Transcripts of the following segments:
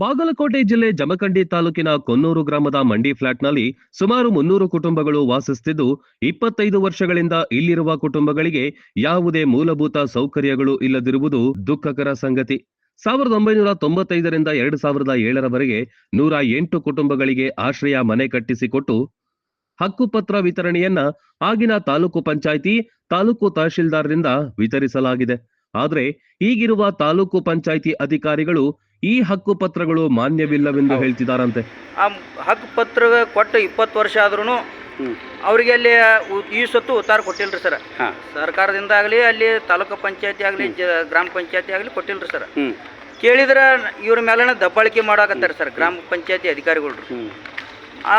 ಬಾಗಲಕೋಟೆ ಜಿಲ್ಲೆ ಜಮಖಂಡಿ ತಾಲೂಕಿನ ಕೊನ್ನೂರು ಗ್ರಾಮದ ಮಂಡಿ ಫ್ಲಾಟ್ನಲ್ಲಿ ಸುಮಾರು ಮುನ್ನೂರು ಕುಟುಂಬಗಳು ವಾಸಿಸುತ್ತಿದ್ದು, ಇಪ್ಪತ್ತೈದು ವರ್ಷಗಳಿಂದ ಇಲ್ಲಿರುವ ಕುಟುಂಬಗಳಿಗೆ ಯಾವುದೇ ಮೂಲಭೂತ ಸೌಕರ್ಯಗಳು ಇಲ್ಲದಿರುವುದು ದುಃಖಕರ ಸಂಗತಿ. ಸಾವಿರದ ಒಂಬೈನೂರ ತೊಂಬತ್ತೈದರಿಂದ ಎರಡು ಸಾವಿರದ ಏಳರವರೆಗೆ ನೂರ ಎಂಟು ಕುಟುಂಬಗಳಿಗೆ ಆಶ್ರಯ ಮನೆ ಕಟ್ಟಿಸಿಕೊಟ್ಟು, ಹಕ್ಕುಪತ್ರ ವಿತರಣೆಯನ್ನ ಆಗಿನ ತಾಲೂಕು ಪಂಚಾಯಿತಿ, ತಾಲೂಕು ತಹಶೀಲ್ದಾರ್ರಿಂದ ವಿತರಿಸಲಾಗಿದೆ. ಆದರೆ ಈಗಿರುವ ತಾಲೂಕು ಪಂಚಾಯಿತಿ ಅಧಿಕಾರಿಗಳು ಈ ಹಕ್ಕು ಪತ್ರಗಳು ಮಾನ್ಯವಿಲ್ಲವೆಂದು ಹೇಳ್ತಿದಾರಂತೆ. ಆ ಹಕ್ಕು ಪತ್ರ ಕೊಟ್ಟು ಇಪ್ಪತ್ತು ವರ್ಷ ಆದ್ರೂ. ಅವರಿಗೆ ಅಲ್ಲಿ ಉ- ಈ ಸೊತ್ತು ಉತ್ತಾರ ಕೊಟ್ಟಿಲ್ರಿ ಸರ್. ಹಾ. ಸರ್ಕಾರದಿಂದ ಆಗಲಿ ಅಲ್ಲಿ ತಾಲೂಕು ಪಂಚಾಯತಿ ಆಗಲಿ ಗ್ರಾಮ ಪಂಚಾಯತಿ ಆಗಲಿ ಕೊಟ್ಟಿಲ್ರಿ ಸರ್. ಕೇಳಿದ್ರೆ ಇವ್ರ ಮೇಲೆನ ದಬ್ಬಾಳಿಕೆ ಮಾಡಾಕತ್ತಾರೆ ಸರ್ ಗ್ರಾಮ ಪಂಚಾಯತಿ ಅಧಿಕಾರಿಗಳು ಆ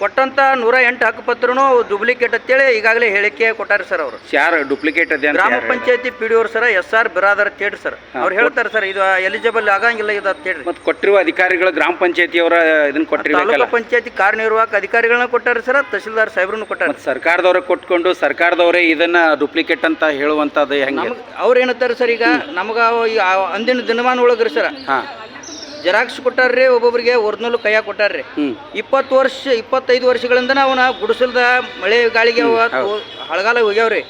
ಕೊಟ್ಟಂತ ನೂರ ಎಂಟು ಹಕ್ಕುಪತ್ರನು ಡುಪ್ಲಿಕೇಟ್ ಅಂತೇಳಿ ಈಗಾಗಲೇ ಹೇಳಿಕೆ ಕೊಟ್ಟಾರೆ ಸರ್ ಅವರು. ಯಾರು ಡುಪ್ಲಿಕೇಟ್ ಅದೇ ಗ್ರಾಮ? ಪಂಚಾಯತಿ ಪಿ ಡಿ ಅವ್ರು ಸರ್ ಎಸ್ ಆರ್ ಬಿರಾದರ್ ತೇಡ್ರಿ ಸರ್. ಅವ್ರು ಹೇಳ್ತಾರೆ ಸರ್ ಇದು ಎಲಿಜಿಬಲ್ ಆಗಂಗಿಲ್ಲ ಇದು ಅಂತ ಹೇಳ್ರಿ. ಮತ್ತ್ ಕೊಟ್ಟಿರುವ ಅಧಿಕಾರಿಗಳು ಗ್ರಾಮ ಪಂಚಾಯತಿಯವರ ಇದನ್ನ ಕೊಟ್ಟಿರ್ಬೇಕಲ್ಲ? ಗ್ರಾಮ ಪಂಚಾಯತಿ ಕಾರ್ಯನಿರ್ವಾಹಕ ಅಧಿಕಾರಿಗಳನ್ನ ಕೊಟ್ಟಾರೆ ಸರ್ ತಹಸೀಲ್ದಾರ್ ಸಾಹೇಬ್ರನ್ನು ಕೊಟ್ಟಾರೆ. ಮತ್ತೆ ಸರ್ಕಾರದವ್ರ ಕೊಟ್ಕೊಂಡು ಸರ್ಕಾರದವರೇ ಇದನ್ನ ಡುಪ್ಲಿಕೇಟ್ ಅಂತ ಹೇಳುವಂತದ್ದು ಹೆಂಗೆ? ನಮ್ಗೆ ಅವ್ರು ಏನಂತಾರೆ ಸರ್ ಈಗ? ನಮಗೆ ಅಂದಿನ ದಿನಮಾನ ಒಳಗ್ರಿ ಸರ್. ಹಾ. ಜೆರಾಕ್ಸ್ ಕೊಟ್ಟಾರ್ರಿ ಒಬ್ಬೊಬ್ರಿಗೆ ಒರಿಜಿನಲ್ ಕೈಯಾಗ ಕೊಟ್ಟಾರ್ರಿ. ಇಪ್ಪತ್ತು ವರ್ಷ ಇಪ್ಪತ್ತೈದು ವರ್ಷಗಳಿಂದ ನಾವು ನಾವು ಗುಡಿಸಲ್ದ ಮಳೆ ಗಾಳಿಗೆ ಹಳಗಾಲ ಹೋಗ್ಯಾವ್ರಿ.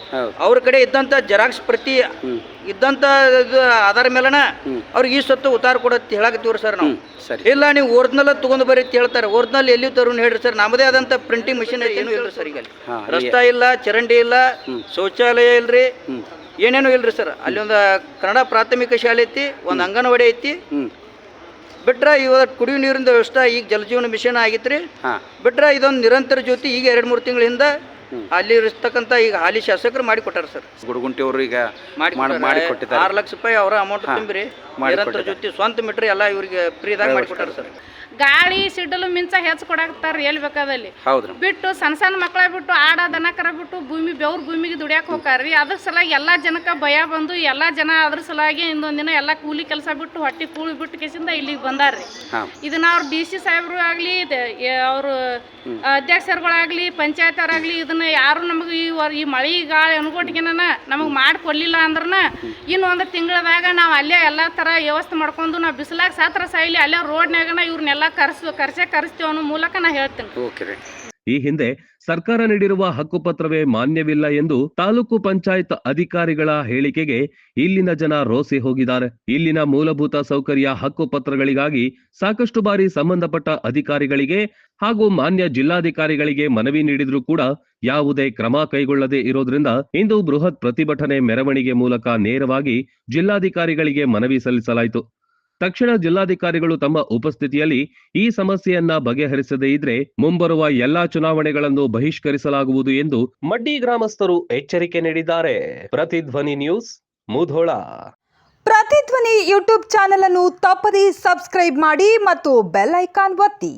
ಅವ್ರ ಕಡೆ ಇದ್ದಂಥ ಜೆರಾಕ್ಸ್ ಪ್ರತಿ ಇದ್ದಂತ ಇದ್ದಂಥ ಇದು ಆಧಾರ ಮೇಲನ. ಅವ್ರಿಗೆ ಈ ಸತ್ತು ಉತ್ತಾರ ಕೊಡತ್ತೆ ಹೇಳಾಕತ್ತೀವ್ರಿ ಸರ್ ನಾವು. ಇಲ್ಲ ನೀವು ಒರಿಜಿನಲ್ ತಗೊಂಡ್ ಬರೀ ಅಂತ ಹೇಳ್ತಾರೆ. ಒರಿಜಿನಲ್ ಎಲ್ಲಿ ತರು ಹೇಳ್ರಿ ಸರ್. ನಮ್ಮದೇ ಆದಂಥ ಪ್ರಿಂಟಿಂಗ್ ಮಿಷಿನ್ ಏನು ಇಲ್ಲ ಸರ್ ಈಗ. ರಸ್ತಾ ಇಲ್ಲ ಚರಂಡಿ ಇಲ್ಲ ಶೌಚಾಲಯ ಇಲ್ರಿ. ಏನೇನು ಇಲ್ರಿ ಸರ್. ಅಲ್ಲಿ ಒಂದು ಕನ್ನಡ ಪ್ರಾಥಮಿಕ ಶಾಲೆ ಐತಿ ಒಂದು ಅಂಗನವಾಡಿ ಐತಿ. ಬಿಟ್ರೆ ಇವತ್ತು ಕುಡಿಯುವ ನೀರಿನ ವ್ಯವಸ್ಥೆ ಈಗ ಜಲಜೀವನ ಮಿಷನ್ ರೀ ಹಾ ಬಿಟ್ರೆ ಇದೊಂದು ನಿರಂತರ ಜ್ಯೋತಿ ಈಗ ಎರಡು ಮೂರು ತಿಂಗಳ ಹಿಂದೆ ಹ್ಮ್. ಅಲ್ಲಿ ಇರಿಸ್ತಕ್ಕಂತ ಈಗ ಹಾಲಿ ಶಾಸಕರು ಮಾಡಿ ಕೊಟ್ಟಾರ ಸರ್. ಗುಡುಗುಂಟಿಯವರು ಈಗ ಮಾಡಿ ಕೊಟ್ಟಿದ್ದಾರೆ. ಆರು ಲಕ್ಷ ರೂಪಾಯಿ ಅವರ ಅಮೌಂಟ್ ತುಂಬ್ರಿ. ನಿರಂತರ ಜೊತೆ ಸ್ವಂತ ಮೀಟ್ರ್ ಎಲ್ಲ ಇವ್ರಿಗೆ ಫ್ರೀದಾಗ ಮಾಡಿ ಕೊಟ್ಟಾರ ಸರ್. ಗಾಳಿ ಸಿಡಲು ಮಿಂಚ ಹೆಚ್ಚು ಕೊಡಾಕತ್ತಾರ ಎಲ್ಲಿ ಬೇಕಾದಲ್ಲಿ ಹೌದ್ರಿ ಬಿಟ್ಟು ಸಣ್ಣ ಸಣ್ಣ ಮಕ್ಕಳ ಬಿಟ್ಟು ಆಡ ದನ ಕರ ಬಿಟ್ಟು ಭೂಮಿ ಬೆವ್ರ ಭೂಮಿಗೆ ದುಡಿಯಾಕ ಹೋಗಾರ್ರಿ ಅದ್ರ ಸಲಾಗಿ ಎಲ್ಲ ಜನಕ್ಕೆ ಭಯ ಬಂದು ಎಲ್ಲ ಜನ ಅದ್ರ ಸಲುವಾಗಿ ಇನ್ನೊಂದಿನ ಎಲ್ಲಾ ಎಲ್ಲ ಕೂಲಿ ಕೆಲಸ ಬಿಟ್ಟು ಹೊಟ್ಟೆ ಕೂಳಿ ಬಿಟ್ಟು ಕೇಸಿಂದ ಇಲ್ಲಿಗೆ ಬಂದಾರ್ರಿ ಇದನ್ನ ಅವ್ರು ಡಿ ಸಿ ಸಾಹೇಬರು ಆಗಲಿ ಅವರು ಅಧ್ಯಕ್ಷರುಗಳಾಗಲಿ, ಪಂಚಾಯತರಾಗಲಿ, ಇದನ್ನು ಯಾರು ನಮಗೆ ಈ ಈ ಮಳೆ ಗಾಳಿ ಅನುಗೋಟಿಗೆನ ನಮಗೆ ಮಾಡಿಕೊಡ್ಲಿಲ್ಲ ಅಂದ್ರನ ಇನ್ನು ಒಂದು ತಿಂಗಳದಾಗ ನಾವು ಅಲ್ಲೇ ಎಲ್ಲ ಥರ ವ್ಯವಸ್ಥೆ ಮಾಡ್ಕೊಂಡು ನಾವು ಬಿಸಿಲಾಗ ಸಾತ್ರ ಸಾಯಿಲಿ ಅಲ್ಲೇ ರೋಡ್ನಾಗನ ಇವ್ರನ್ನೆಲ್ಲ ಕರೆಸ್, ಕರ್ಸೇ ಕರೆಸ್ತೀವಿ ಅನ್ನೋ ಮೂಲಕ ನಾ ಹೇಳ್ತೀನಿ. ಈ ಹಿಂದೆ ಸರ್ಕಾರ ನೀಡಿರುವ ಹಕ್ಕುಪತ್ರವೇ ಮಾನ್ಯವಿಲ್ಲ ಎಂದು ತಾಲೂಕು ಪಂಚಾಯತ್ ಅಧಿಕಾರಿಗಳ ಹೇಳಿಕೆಗೆ ಇಲ್ಲಿನ ಜನ ರೋಸಿ ಹೋಗಿದ್ದಾರೆ. ಇಲ್ಲಿನ ಮೂಲಭೂತ ಸೌಕರ್ಯ ಹಕ್ಕುಪತ್ರಗಳಿಗಾಗಿ ಸಾಕಷ್ಟು ಬಾರಿ ಸಂಬಂಧಪಟ್ಟ ಅಧಿಕಾರಿಗಳಿಗೆ ಹಾಗೂ ಮಾನ್ಯ ಜಿಲ್ಲಾಧಿಕಾರಿಗಳಿಗೆ ಮನವಿ ನೀಡಿದ್ರೂ ಕೂಡ ಯಾವುದೇ ಕ್ರಮ ಕೈಗೊಳ್ಳದೆ ಇರೋದ್ರಿಂದ ಇಂದು ಬೃಹತ್ ಪ್ರತಿಭಟನೆ ಮೆರವಣಿಗೆ ಮೂಲಕ ನೇರವಾಗಿ ಜಿಲ್ಲಾಧಿಕಾರಿಗಳಿಗೆ ಮನವಿ ಸಲ್ಲಿಸಲಾಯಿತು. ತಕ್ಷಣ ಜಿಲ್ಲಾಧಿಕಾರಿಗಳು ತಮ್ಮ ಉಪಸ್ಥಿತಿಯಲ್ಲಿ ಈ ಸಮಸ್ಯೆಯನ್ನ ಬಗೆಹರಿಸದೇ ಇದ್ರೆ ಮುಂಬರುವ ಎಲ್ಲಾ ಚುನಾವಣೆಗಳನ್ನು ಬಹಿಷ್ಕರಿಸಲಾಗುವುದು ಎಂದು ಮಡ್ಡಿ ಗ್ರಾಮಸ್ಥರು ಎಚ್ಚರಿಕೆ ನೀಡಿದ್ದಾರೆ. Pratidhwani news Mudhol. Pratidhwani YouTube channel ಅನ್ನು ತಪ್ಪದೇ ಸಬ್ಸ್ಕ್ರೈಬ್ ಮಾಡಿ ಮತ್ತು ಬೆಲ್ ಐಕಾನ್ ಒತ್ತಿ.